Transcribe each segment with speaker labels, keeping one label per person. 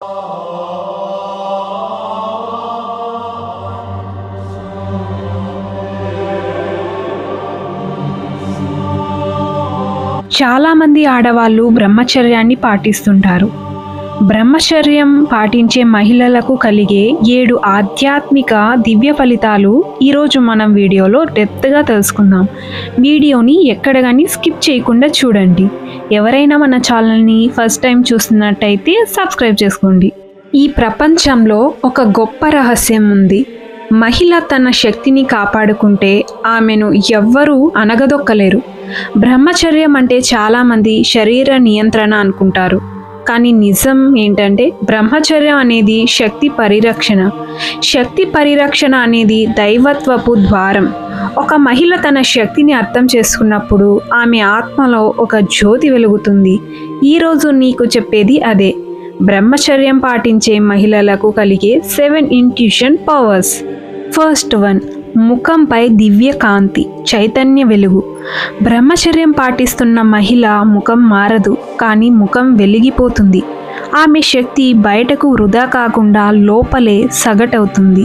Speaker 1: చాలామంది ఆడవాళ్ళు బ్రహ్మచర్యాన్ని పాటిస్తుంటారు. బ్రహ్మచర్యం పాటించే మహిళలకు కలిగే ఏడు ఆధ్యాత్మిక దివ్య ఫలితాలు ఈరోజు మనం వీడియోలో డెప్త్గా తెలుసుకుందాం. వీడియోని ఎక్కడ కానీ స్కిప్ చేయకుండా చూడండి. ఎవరైనా మన ఛానల్ని ఫస్ట్ టైం చూస్తున్నట్టయితే సబ్స్క్రైబ్ చేసుకోండి. ఈ ప్రపంచంలో ఒక గొప్ప రహస్యం ఉంది. మహిళ తన శక్తిని కాపాడుకుంటే ఆమెను ఎవ్వరూ అనగదొక్కలేరు. బ్రహ్మచర్యం అంటే చాలామంది శరీర నియంత్రణ అనుకుంటారు. కానీ నిజం ఏంటంటే బ్రహ్మచర్యం అనేది శక్తి పరిరక్షణ. శక్తి పరిరక్షణ అనేది దైవత్వపు ద్వారం. ఒక మహిళ తన శక్తిని అర్థం చేసుకున్నప్పుడు ఆమె ఆత్మలో ఒక జ్యోతి వెలుగుతుంది. ఈరోజు నీకు చెప్పేది అదే. బ్రహ్మచర్యం పాటించే మహిళలకు కలిగే seven intuition powers first one ముఖంపై దివ్య కాంతి చైతన్య వెలుగు. బ్రహ్మచర్యం పాటిస్తున్న మహిళ ముఖం మారదు కానీ ముఖం వెలిగిపోతుంది. ఆమె శక్తి బయటకు వృధా కాకుండా లోపలే సగటవుతుంది.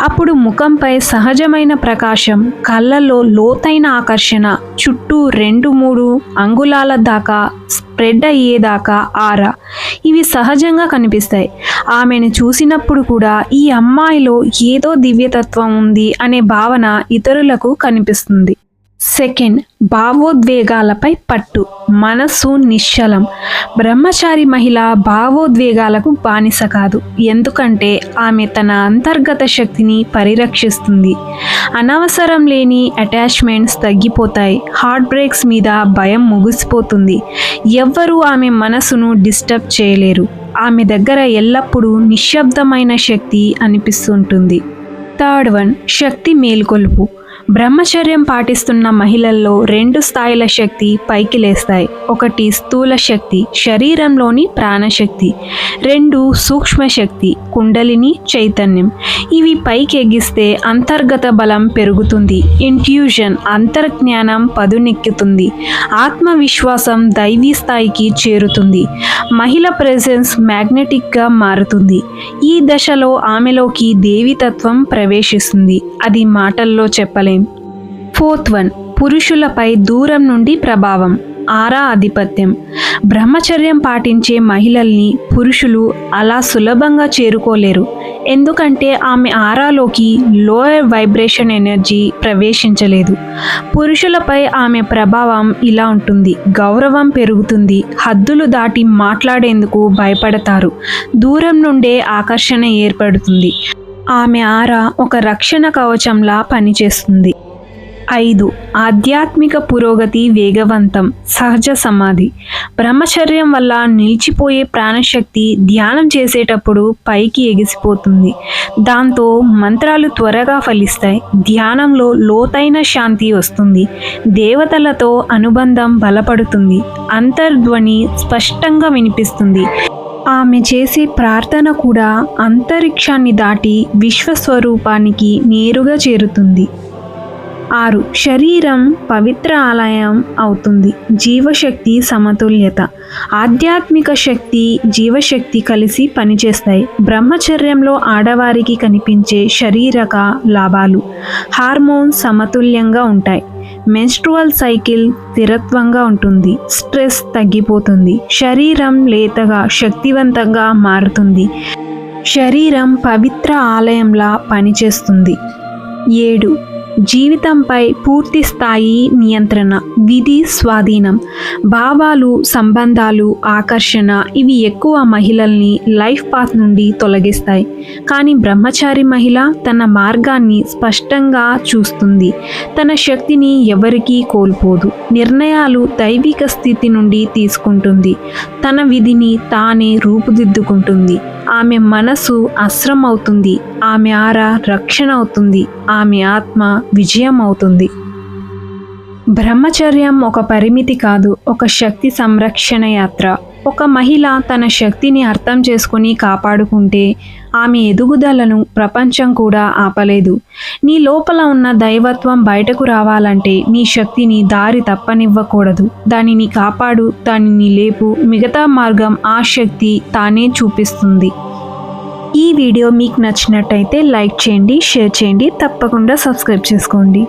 Speaker 1: అప్పుడు ముఖంపై సహజమైన ప్రకాశం కళ్ళలో లోతైన ఆకర్షణ చుట్టూ రెండు మూడు అంగుళాల దాకా స్ప్రెడ్ అయ్యేదాకా ఆరా. ఇవి సహజంగా కనిపిస్తాయి. ఆమెను చూసినప్పుడు కూడా ఈ అమ్మాయిలో ఏదో దివ్యతత్వం ఉంది అనే భావన ఇతరులకు కనిపిస్తుంది. సెకండ్ భావోద్వేగాలపై పట్టు మనస్సు నిశ్చలం. బ్రహ్మచారి మహిళ భావోద్వేగాలకు బానిస కాదు. ఎందుకంటే ఆమె తన అంతర్గత శక్తిని పరిరక్షిస్తుంది. అనవసరం లేని అటాచ్మెంట్స్ తగ్గిపోతాయి. హార్ట్ బ్రేక్స్ మీద భయం ముగిసిపోతుంది. ఎవ్వరూ ఆమె మనసును డిస్టర్బ్ చేయలేరు. ఆమె దగ్గర ఎల్లప్పుడూ నిశ్శబ్దమైన శక్తి అనిపిస్తుంటుంది. థర్డ్ వన్ శక్తి మేల్కొలుపు. బ్రహ్మచర్యం పాటిస్తున్న మహిళల్లో రెండు స్థాయిల శక్తి పైకి లేస్తాయి. ఒకటి స్థూల శక్తి శరీరంలోని ప్రాణశక్తి. రెండు సూక్ష్మ శక్తి కుండలిని చైతన్యం. ఇవి పైకి ఎగిస్తే అంతర్గత బలం పెరుగుతుంది. ఇంట్యూషన్ అంతర్జ్ఞానం పదునెక్కుతుంది. ఆత్మవిశ్వాసం దైవీ స్థాయికి చేరుతుంది. మహిళ ప్రెజెన్స్ మ్యాగ్నెటిక్గా మారుతుంది. ఈ దశలో ఆమెలోకి దేవితత్వం ప్రవేశిస్తుంది. అది మాటల్లో చెప్పలేం. ఫోర్త్ వన్ పురుషులపై దూరం నుండి ప్రభావం ఆరా ఆధిపత్యం. బ్రహ్మచర్యం పాటించే మహిళల్ని పురుషులు అలా సులభంగా చేరుకోలేరు. ఎందుకంటే ఆమె ఆరాలోకి లోయర్ వైబ్రేషన్ ఎనర్జీ ప్రవేశించలేదు. పురుషులపై ఆమె ప్రభావం ఇలా ఉంటుంది. గౌరవం పెరుగుతుంది. హద్దులు దాటి మాట్లాడేందుకు భయపడతారు. దూరం నుండే ఆకర్షణ ఏర్పడుతుంది. ఆమె ఆరా ఒక రక్షణ కవచంలా పనిచేస్తుంది. ఐదు. ఆధ్యాత్మిక పురోగతి వేగవంతం. సహజ సమాధి. బ్రహ్మచర్యం వల్ల నిలిచిపోయే ప్రాణశక్తి ధ్యానం చేసేటప్పుడు పైకి ఎగిసిపోతుంది. దాంతో మంత్రాలు త్వరగా ఫలిస్తాయి. ధ్యానంలో లోతైన శాంతి వస్తుంది. దేవతలతో అనుబంధం బలపడుతుంది. అంతర్ధ్వని స్పష్టంగా వినిపిస్తుంది. ఆమె చేసే ప్రార్థన కూడా అంతరిక్షాన్ని దాటి విశ్వస్వరూపానికి నేరుగా చేరుతుంది. ఆరు. శరీరం పవిత్ర ఆలయం అవుతుంది. జీవశక్తి సమతుల్యత. ఆధ్యాత్మిక శక్తి జీవశక్తి కలిసి పనిచేస్తాయి. బ్రహ్మచర్యంలో ఆడవారికి కనిపించే శారీరక లాభాలు హార్మోన్స్ సమతుల్యంగా ఉంటాయి. మెన్స్ట్రువల్ సైకిల్ స్థిరత్వంగా ఉంటుంది. స్ట్రెస్ తగ్గిపోతుంది. శరీరం లేతగా శక్తివంతంగా మారుతుంది. శరీరం పవిత్ర ఆలయంలా పనిచేస్తుంది. ఏడు. జీవితంపై పూర్తి స్థాయి నియంత్రణ విధి స్వాధీనం భావాలు సంబంధాలు ఆకర్షణ ఇవి ఎక్కువ మహిళల్ని లైఫ్ పాత్ నుండి తొలగిస్తాయి. కానీ బ్రహ్మచారి మహిళ తన మార్గాన్ని స్పష్టంగా చూస్తుంది. తన శక్తిని ఎవరికీ కోల్పోదు. నిర్ణయాలు దైవిక స్థితి నుండి తీసుకుంటుంది. తన విధిని తానే రూపుదిద్దుకుంటుంది. ఆమె మనసు అస్త్రం అవుతుంది ఆమె ఆర రక్షణ అవుతుంది. ఆమె ఆత్మ విజయం అవుతుంది. బ్రహ్మచర్యం ఒక పరిమితి కాదు ఒక శక్తి సంరక్షణ యాత్ర. ఒక మహిళ తన శక్తిని అర్థం చేసుకుని కాపాడుకుంటే ఆమె ఎదుగుదలను ప్రపంచం కూడా ఆపలేదు. నీ లోపల ఉన్న దైవత్వం బయటకు రావాలంటే నీ శక్తిని దారి తప్పనివ్వకూడదు. దానిని కాపాడు దానిని లేపు. మిగతా మార్గం ఆ శక్తి తానే చూపిస్తుంది. ఈ వీడియో మీకు నచ్చినట్టయితే లైక్ చేయండి షేర్ చేయండి. తప్పకుండా సబ్స్క్రైబ్ చేసుకోండి.